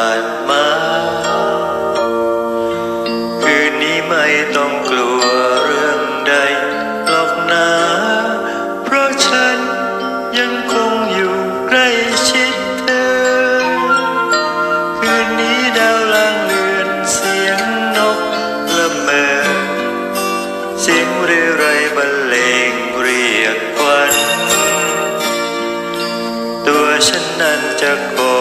านมา คืนนี้ไม่ต้องกลัวเรื่องใดหรอกนะ เพราะฉันยังคงอยู่ใกล้ชิดเธอ คืนนี้ดาวลางเลือนเสียงนกละเมอเสียงเรไรบรรเลงเรียกควัน ตัวฉันนั้นจะคอ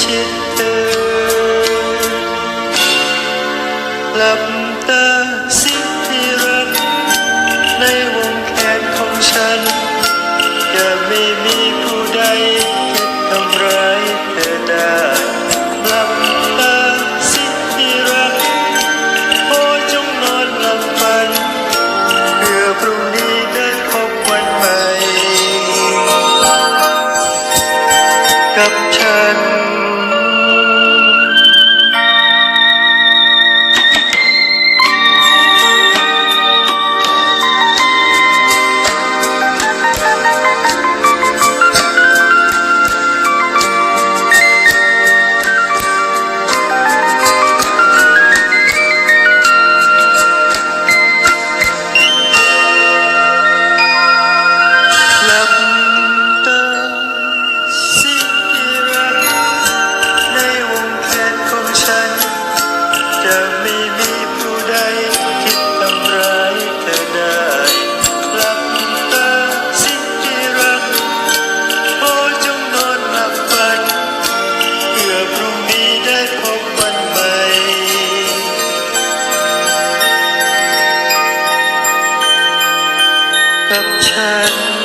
ชิดเธอหลับตาสิที่รักในวงแขนของฉันจะไม่มีผู้ใดคิดทำร้ายเธอได้หลับตาสิที่รักขอจงนอนหลับฝันเพื่อพรุ่งนี้ได้พบวันใหม่กับับฉัน